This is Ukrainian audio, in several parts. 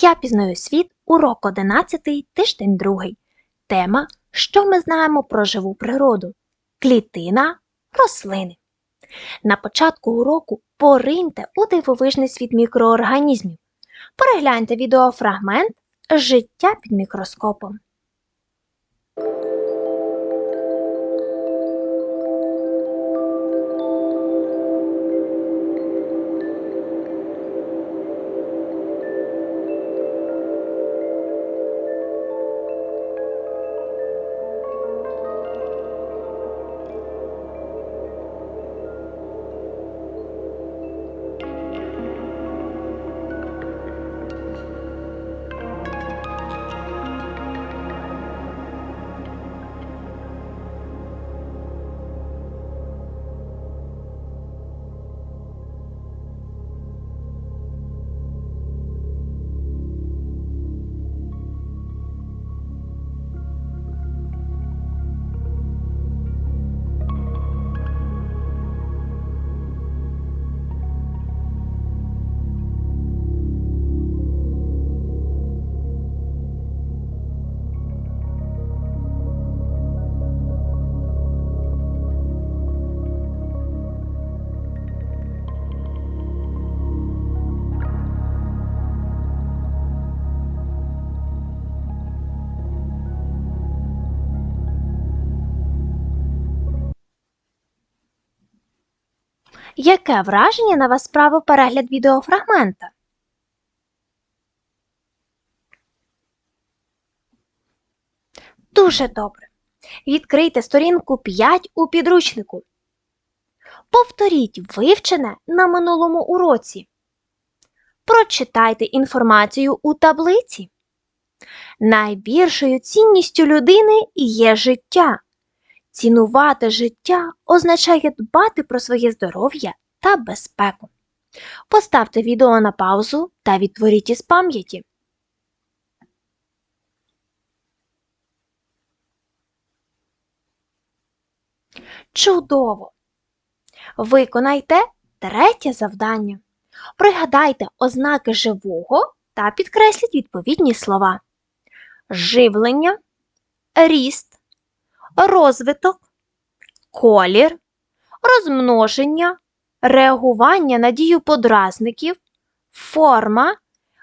Я пізнаю світ, урок 11, тиждень 2. Тема Що ми знаємо про живу природу? Клітина, рослини. На початку уроку пориньте у дивовижний світ мікроорганізмів. Перегляньте відеофрагмент Життя під мікроскопом. Яке враження на вас справив перегляд відеофрагмента? Дуже добре. Відкрийте сторінку 5 у підручнику. Повторіть вивчене на минулому уроці. Прочитайте інформацію у таблиці. Найбільшою цінністю людини є життя. Цінувати життя означає дбати про своє здоров'я та безпеку. Поставте відео на паузу та відтворіть із пам'яті. Чудово! Виконайте третє завдання. Пригадайте ознаки живого та підкресліть відповідні слова. Живлення, ріст, розвиток, колір, розмноження, реагування на дію подразників, форма,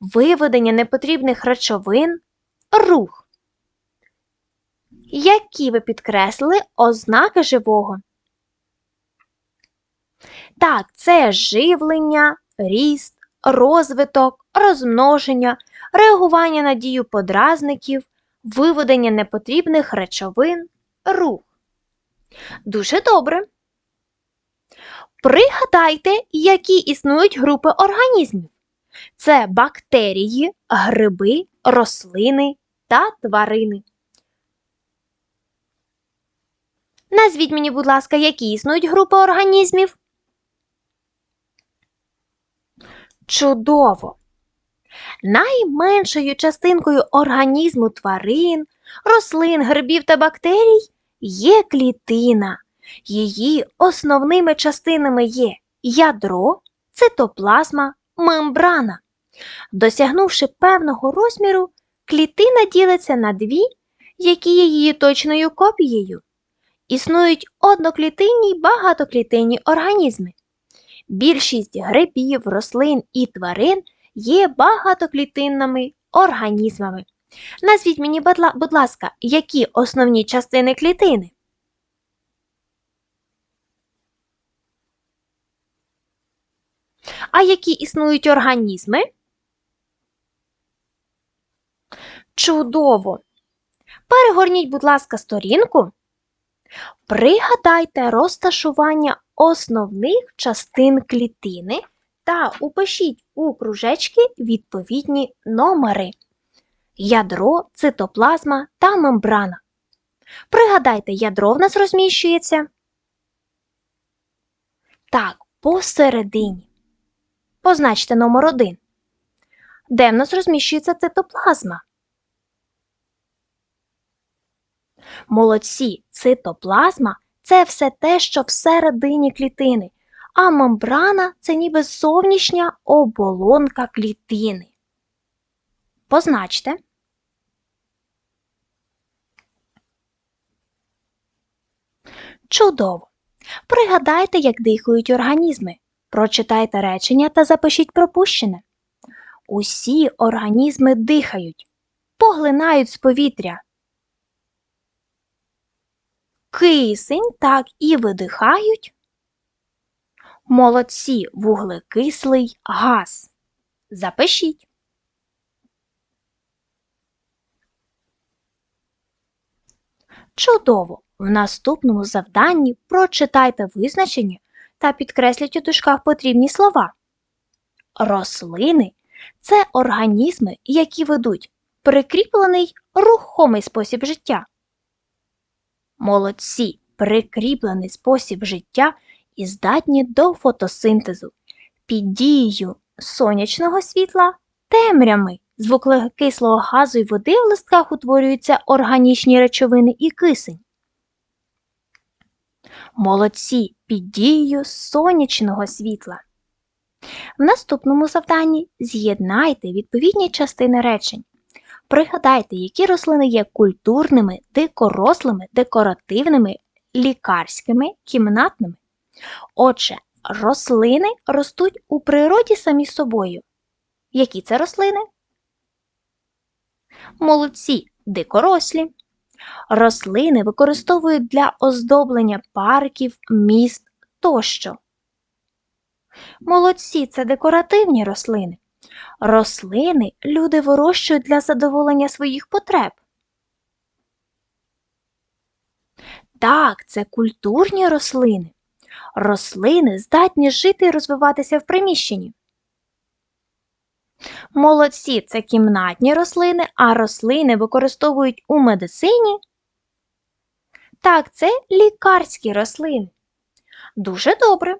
виведення непотрібних речовин, рух. Які ви підкреслили ознаки живого? Так, це живлення, ріст, розвиток, розмноження, реагування на дію подразників, виведення непотрібних речовин, рух. Дуже добре. Пригадайте, які існують групи організмів. Це бактерії, гриби, рослини та тварини. Назвіть мені, будь ласка, які існують групи організмів. Чудово! Найменшою частинкою організму тварин, рослин, грибів та бактерій є клітина. Її основними частинами є ядро, цитоплазма, мембрана. Досягнувши певного розміру, клітина ділиться на дві, які є її точною копією. Існують одноклітинні й багатоклітинні організми. Більшість грибів, рослин і тварин є багатоклітинними організмами. Назвіть мені, будь ласка, які основні частини клітини? А які існують організми? Чудово! Перегорніть, будь ласка, сторінку. Пригадайте розташування основних частин клітини та упишіть у кружечки відповідні номери ядро, цитоплазма та мембрана. Пригадайте, ядро в нас розміщується. Так, посередині. Позначте номер 1. Де в нас розміщується цитоплазма? Молодці, цитоплазма це все те, що всередині клітини, а мембрана це ніби зовнішня оболонка клітини. Позначте. Чудово! Пригадайте, як дихають організми. Прочитайте речення та запишіть пропущене. Усі організми дихають, поглинають з повітря. Кисень так і видихають. Молодці вуглекислий газ. Запишіть. Чудово! В наступному завданні прочитайте визначення та підкресліть у дужках потрібні слова. Рослини це організми, які ведуть прикріплений рухомий спосіб життя. Молодці прикріплений спосіб життя і здатні до фотосинтезу. Під дією сонячного світла темрями з вуглекислого газу і води в листках утворюються органічні речовини і кисень. Молодці під дією сонячного світла. В наступному завданні з'єднайте відповідні частини речень. Пригадайте, які рослини є культурними, дикорослими, декоративними, лікарськими, кімнатними. Отже, рослини ростуть у природі самі собою. Які це рослини? Молодці, дикорослі. Рослини використовують для оздоблення парків, міст тощо. Молодці це декоративні рослини. Рослини люди вирощують для задоволення своїх потреб. Так, це культурні рослини. Рослини здатні жити і розвиватися в приміщенні. Молодці це кімнатні рослини, а рослини використовують у медицині. Так, це лікарські рослини. Дуже добре.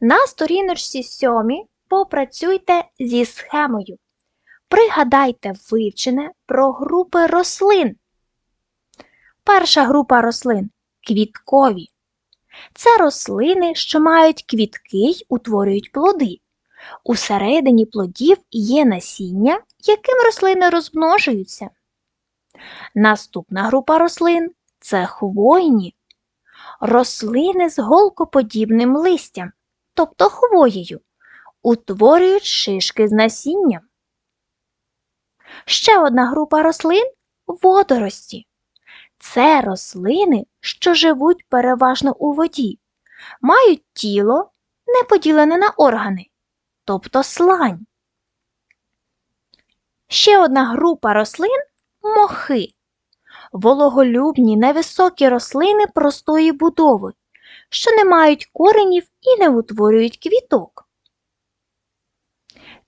На сторіночці 7 попрацюйте зі схемою. Пригадайте вивчене про групи рослин. Перша група рослин квіткові. Це рослини, що мають квітки й утворюють плоди. Усередині плодів є насіння, яким рослини розмножуються. Наступна група рослин це хвойні. Рослини з голкоподібним листям, тобто хвоєю, утворюють шишки з насінням. Ще одна група рослин водорості. Це рослини, що живуть переважно у воді, мають тіло, не поділене на органи, тобто слань. Ще одна група рослин мохи. Вологолюбні невисокі рослини простої будови, що не мають коренів і не утворюють квіток.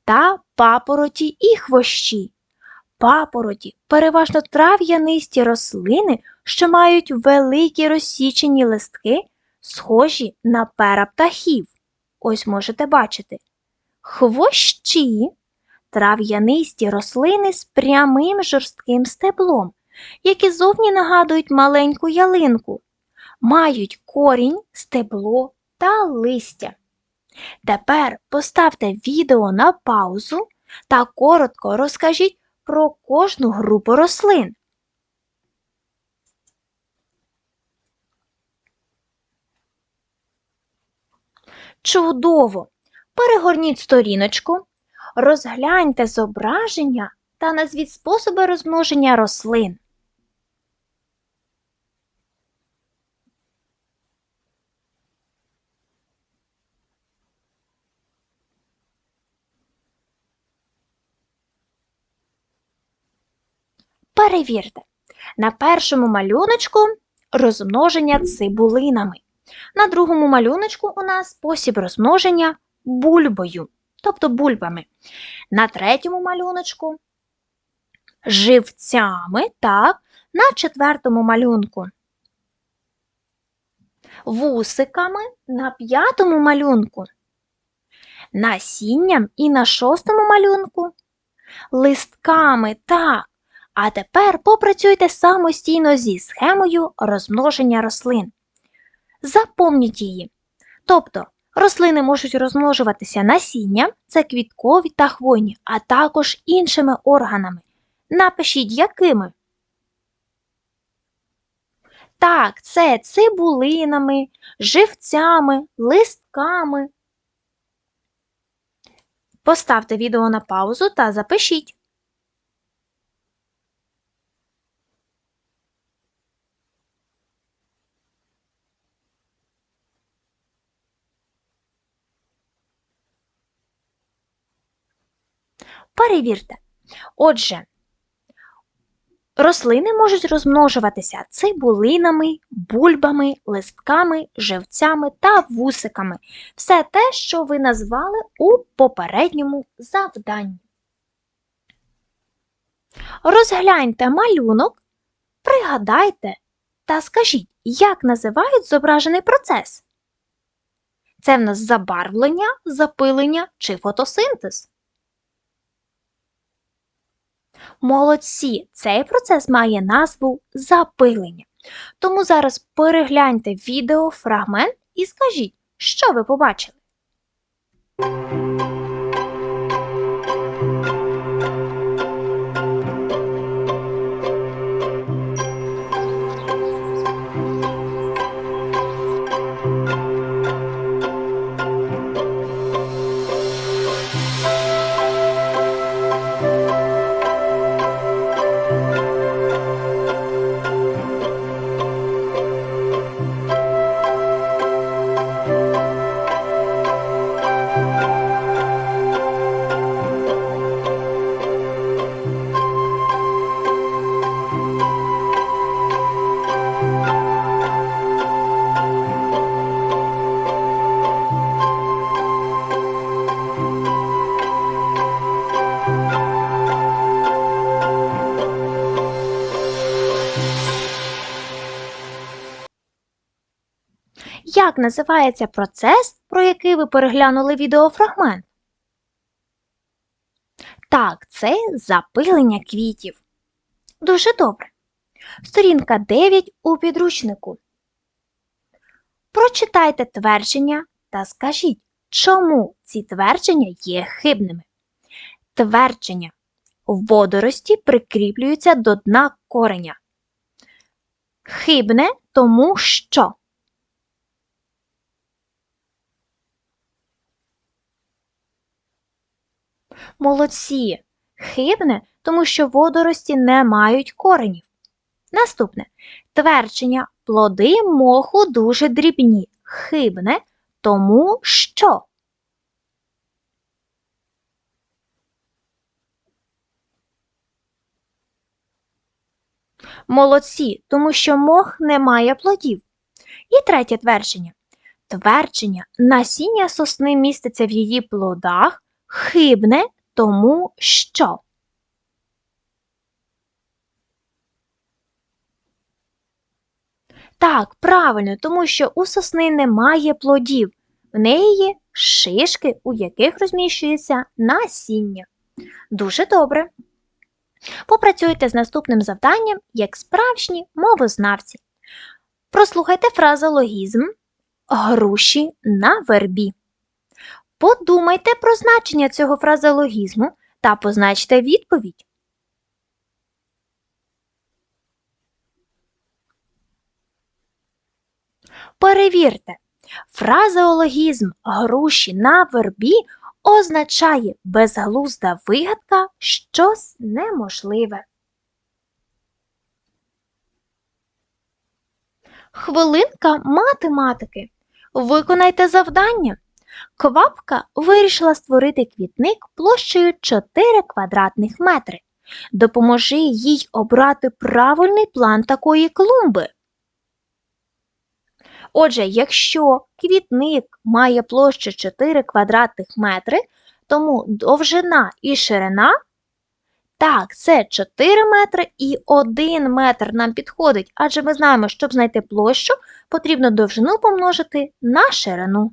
Та папороті і хвощі. Папороті переважно трав'янисті рослини, що мають великі розсічені листки, схожі на пера птахів. Ось можете бачити. Хвощі трав'янисті рослини з прямим жорстким стеблом, які зовні нагадують маленьку ялинку, мають корінь, стебло та листя. Тепер поставте відео на паузу та коротко розкажіть про кожну групу рослин. Чудово! Перегорніть сторіночку, розгляньте зображення та назвіть способи розмноження рослин. Перевірте. На першому малюночку розмноження цибулинами. На другому малюночку у нас спосіб розмноження бульбою, тобто бульбами. На третьому малюночку живцями, так, на четвертому малюнку вусиками, на п'ятому малюнку насінням і на шостому малюнку листками, так. А тепер попрацюйте самостійно зі схемою розмноження рослин. Запомніть її. Тобто Рослини можуть розмножуватися насінням, це квіткові та хвойні, а також іншими органами. Напишіть, якими. Так, це цибулинами, живцями, листками. Поставте відео на паузу та запишіть. Перевірте. Отже, рослини можуть розмножуватися цибулинами, бульбами, листками, живцями та вусиками. Все те, що ви назвали у попередньому завданні. Розгляньте малюнок, пригадайте та скажіть, як називають зображений процес. Це в нас забарвлення, запилення чи фотосинтез. Молодці, цей процес має назву запилення. Тому зараз перегляньте відеофрагмент і скажіть, що ви побачили. Як називається процес, про який ви переглянули відеофрагмент? Так, це запилення квітів. Дуже добре. Сторінка 9 у підручнику. Прочитайте твердження та скажіть, чому ці твердження є хибними. Твердження. Водорості прикріплюються до дна кореня. Хибне тому що. Молодці. Хибне, тому що водорості не мають коренів. Наступне. Твердження плоди моху дуже дрібні. Хибне, тому що. Молодці, тому що мох не має плодів. І третє твердження. Твердження насіння сосни міститься в її плодах. Хибне, тому що. Так, правильно, тому що у сосни немає плодів. В неї є шишки, у яких розміщується насіння. Дуже добре. Попрацюйте з наступним завданням як справжні мовознавці. Прослухайте фразологізм груші на вербі. Подумайте про значення цього фразеологізму та позначте відповідь. Перевірте, фразеологізм груші на вербі означає безглузда вигадка щось неможливе. Хвилинка математики. Виконайте завдання. Квапка вирішила створити квітник площею 4 квадратних метри. Допоможи їй обрати правильний план такої клумби. Отже, якщо квітник має площу 4 квадратних метри, тому довжина і ширина так, це 4 метри і 1 метр нам підходить, адже ми знаємо, щоб знайти площу, потрібно довжину помножити на ширину.